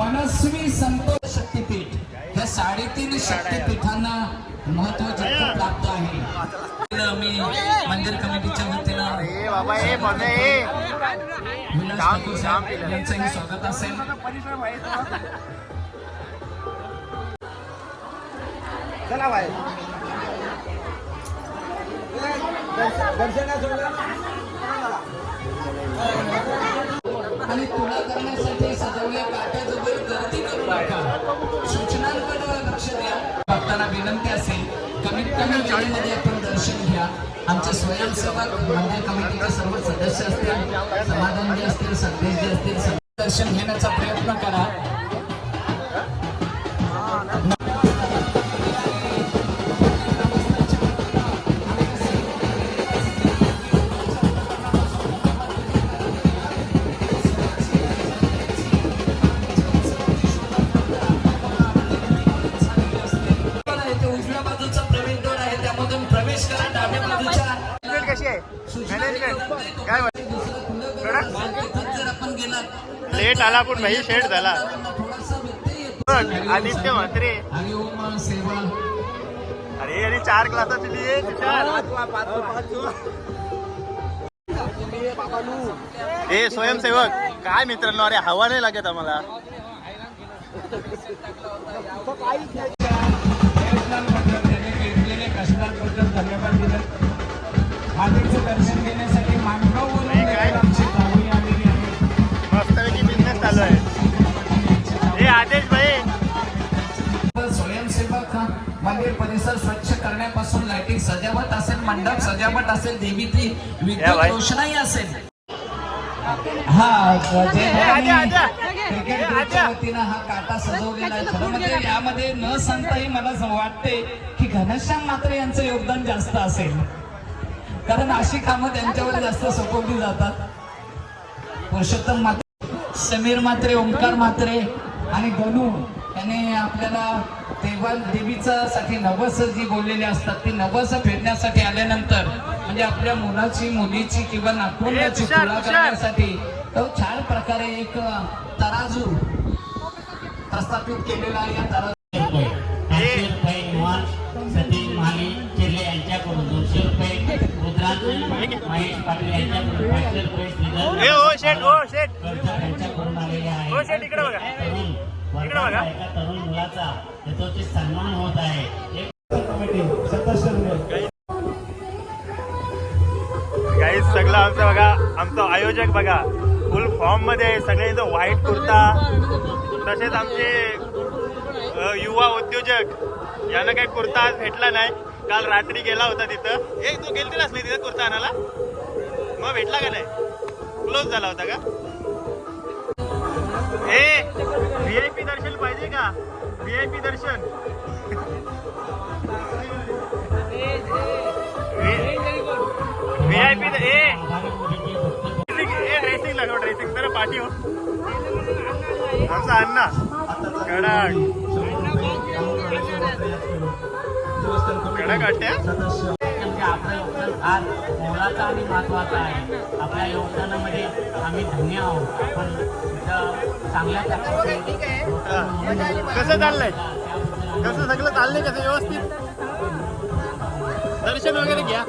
मनस्वी संतोष शक्तीपीठ. ह्या साडेतीन शक्तीपीठांना महत्त्व प्राप्त आहे. मी मंदिर कमिटीच्या वतीनं विलास यांचंही स्वागत असेल. चला बाय आणि तुला करण्यासाठी सजवल्या काट्याजवळ गर्दी करू नका. सूचनांकडे लक्ष द्या. भक्तांना विनंती असेल कमीत कमी वेळेमध्ये आपण दर्शन घ्या. आमचे स्वयंसेवक मंदिर कमिटीचे सर्व सदस्य असतील समाधान जे असतील संदेश जे असतील दर्शन घेण्याचा प्रयत्न करा. लेट आला पण भाई शेट झाला. आदित्य म्हात्रे. अरे अरे आणि चार क्लासाची दिली ए स्वयंसेवक काय मित्रांनो अरे हवा नाही लागत आम्हाला. सजावट असेल मंडप सजावट असेल देवीची विद्युत. रोषणाई असेल हा जय ए, आजा, आजा. क्रिकेट ए, ग्रुपच्या आजा. वतीनं हा काटा सजवलेला आहे खरं म्हणजे यामध्ये न सांगताही मला वाटते की घनश्याम मात्रे यांचं योगदान जास्त असेल कारण अशी कामं त्यांच्यावर जास्त सोपवली जातात पुरुषोत्तम मात्रे समीर मात्रे ओंकार मात्रे आणि गणू याने आपल्याला देवा देवीचं साठी नवस जी बोललेली असतात ती नवस फेडण्यासाठी आल्यानंतर म्हणजे आपल्या मुलाची मुलीची किंवा तुषार, तुळा. करण्यासाठी तो छान प्रकारे एक तराजू प्रस्थापित केलेला आहे या तराजू पाचशे रुपये निवास सतीश चिरले यांच्याकडून. दोनशे रुपये रुद्रांश महेश पाटील यांच्याकडून. पाचशे रुपये तरुण मुलाचा सन्मान होत आहे. एक काही सगळं आमचं बघा आमचं आयोजक बघा. फुल फॉर्ममध्ये. सगळे इथं व्हाईट कुर्ता. तसेच आमचे युवा उद्योजक. यांना काही कुर्ता आज भेटला नाही. काल रात्री गेला होता तिथं. एक तू गेलती नसली तिथं कुर्ता आणायला? मग भेटला का नाही? क्लोज झाला होता का? ए व्ही आय पी दर्शन पाहिजे का? व्ही आय पी दर्शन. V I P A! Dressing ए ड्रेसिंग लागो ड्रेसिंग तर पाठी हो. आमचा अण्णा. कडक कडक वाटते म्हणजे आपलं योगदान फार मोलाचं आणि महत्वाचं आहे. आपल्या योगदानामध्ये आम्ही धन्य आहोत. आपण चांगल्या कसं चाललंय? कसं सगळं चाललंय? कसं व्यवस्थित? दर्शन वगैरे घ्या.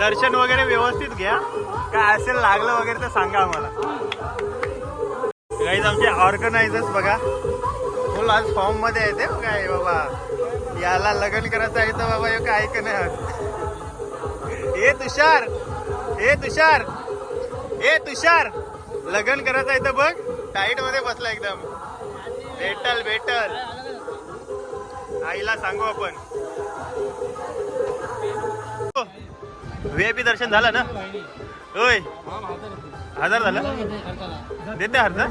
दर्शन वगैरे व्यवस्थित घ्या. काय असेल लागलं वगैरे तर सांगा आम्हाला. काहीच आमचे ऑर्गनायझर्स बघा. फुल आज फॉर्ममध्ये येते काय बाबा. याला लग्न करायचं आहे तर बाबा हे काय ऐक नाही हे तुषार. हे तुषार. हे तुषार. लग्न करायचं आहे तर बघ. टाईटमध्ये बसला एकदम. भेटल भेटल आईला सांगू आपण. हो. व्हीआयपी दर्शन झालं ना? होय. हजार झालं? देते हजार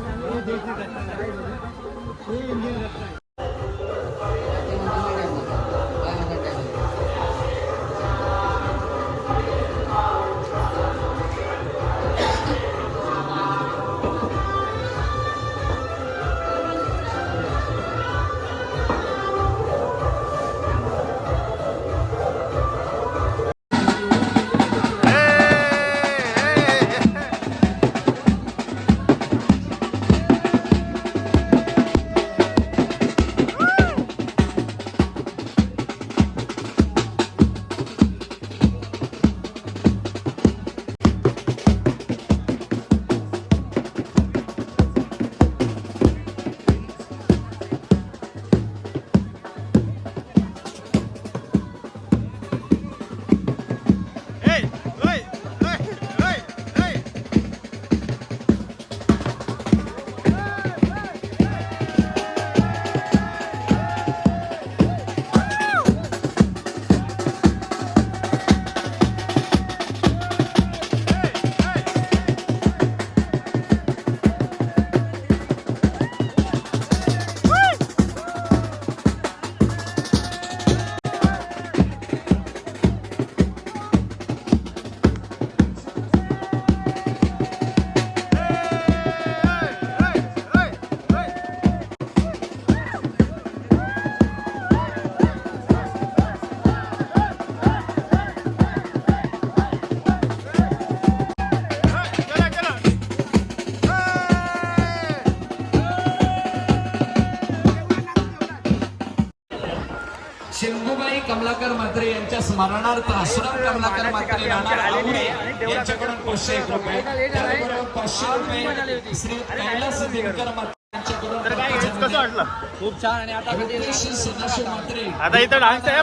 कमलाकर म्हात्रे यांच्या स्मरणार्थ आश्रम कमलाकर म्हात्रे राहणार आवडे यांच्याकडून पाचशे एक रुपये. त्याचबरोबर पाचशे रुपये श्री कैलास दिनकर म्हात्रे यांच्याकडून तर काय कसं वाटलं? खूप छान आणि आता रितेश सदाशिव म्हात्रे. आता इथं डान्स आहे.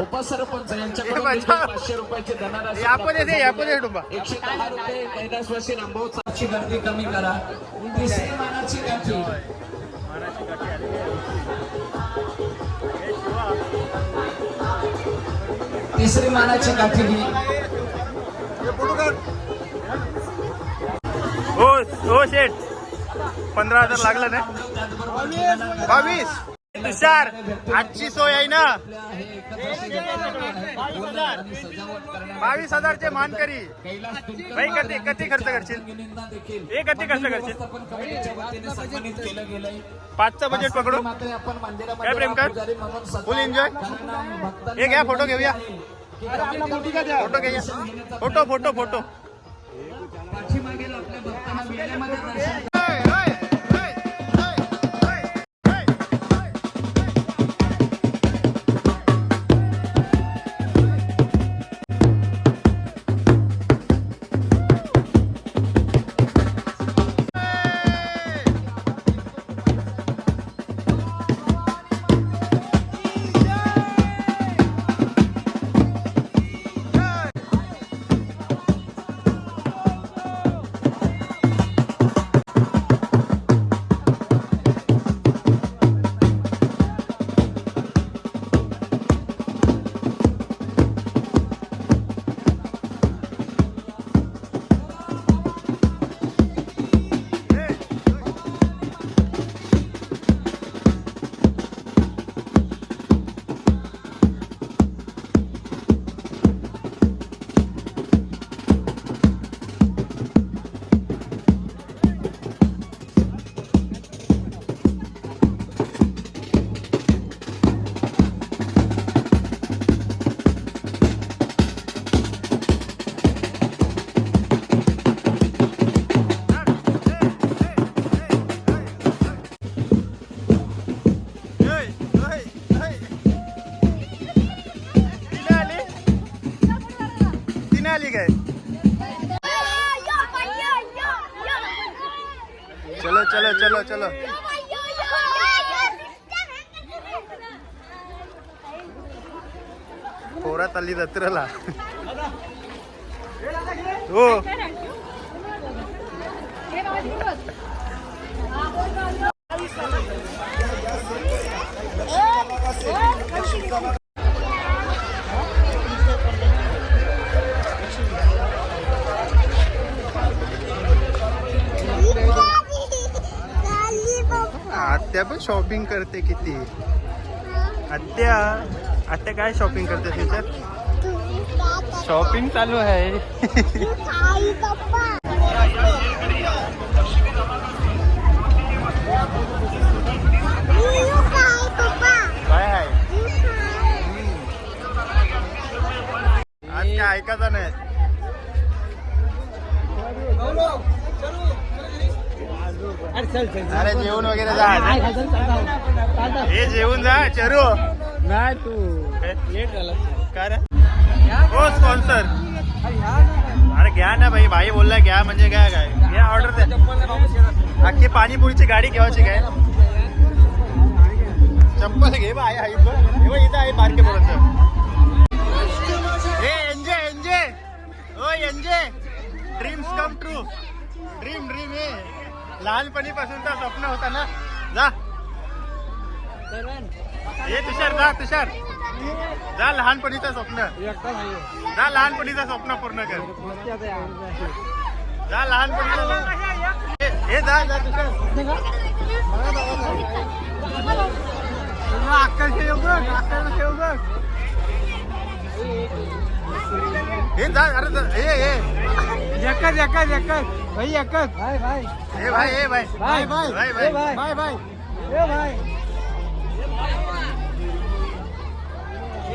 उपसरपंच यांच्याकडून पाचशे रुपयाचे धनराशी. एकशे दहा रुपये कैलासवासी रामभाऊची गर्दी कमी करा. तिसरी मानाची काठी तिसरी मानाची काठी ही हो हो शेठ. पंधरा हजार लागलं ना? बावीस. तुषार आजची सोय आहे ना बावीस हजारचे मानकरी बाई, कधी- कधी खर्च करशील? हे कधी खर्च करशील? पाचचं बजेट पकडू काय प्रेमकर? फुल एन्जॉय? हे घ्या, फोटो घेऊया. फोटो घ्या फोटो फोटो फोटो पोरात आली जत्रेला. हो. आत्या पण शॉपिंग करते किती? आत्या. आत्या काय शॉपिंग करते त्याच्यात शॉपिंग चालू आहे काय आहे आज काय ऐकायचं नाही अरे जेवण वगैरे जा हे जेवून जा चरू नाही तू? लेट झाला. काय रे? हो स्पॉन्सर अरे घ्या ना भाई. भाई बोलला घ्या म्हणजे काय काय घ्या ऑर्डर द्या अख्खी पाणीपुरीची गाडी घेवायची काय? चप्पल घे बाय आई बघ. इथं आहे बारके पोरांचं हे एनजे एनजे ओ NJ dreams come true dream dream हे लहानपणीपासूनचा स्वप्न होता ना. जा. हे तुषार जा तुषार. जा लहानपणीचं स्वप्न. जा लहानपणीचं स्वप्न पूर्ण कर. जा लहानपणीचं स्वप्न. हे- जा जा तुषार. अक्कल ठेव बघ अक्कल ठेव बघ. हे जा अरे हे हे एकच एकच एकच. भाई एकच. भाई भाई. हे भाई हे भाई भाई. भाई भाई. ए भाई. भाई भाई. ए भाई.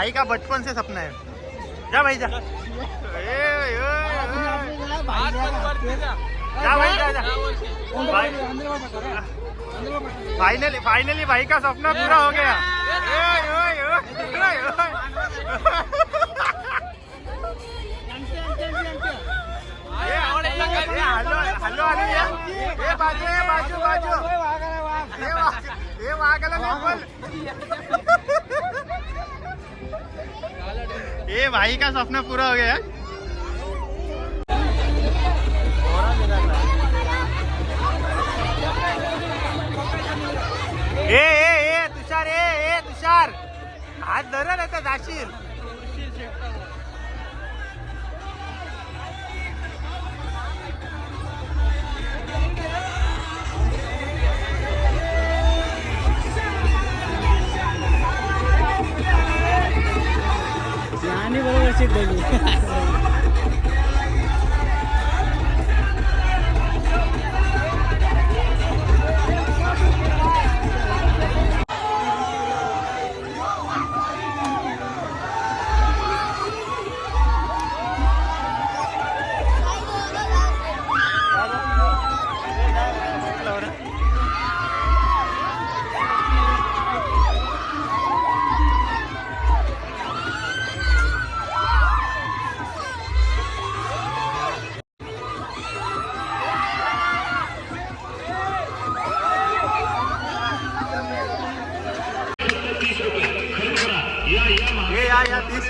भाई का बचपन से सपना है। जा भाई जा। ए, ए, ए, जा। भाई जा जा। फाइनली फाइनली भाई का सपना पूरा हो गया। ए, ओए, ओए, ओए, ओए। ए, ए, हॅलो हॅलो हॅलो या. ए बाजू ए बाजू बाजू। ए वाघ ए वाघाला नाही बोल। ये भाई का सपना पूरा हो गया ए ए ए तुषार ए ए तुषार. हात धर आता जाशील. आणि बरोबर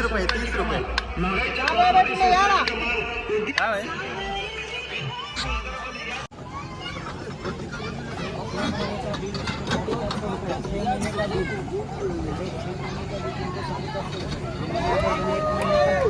तीस रुपये तीस रुपये काय भाई? पिया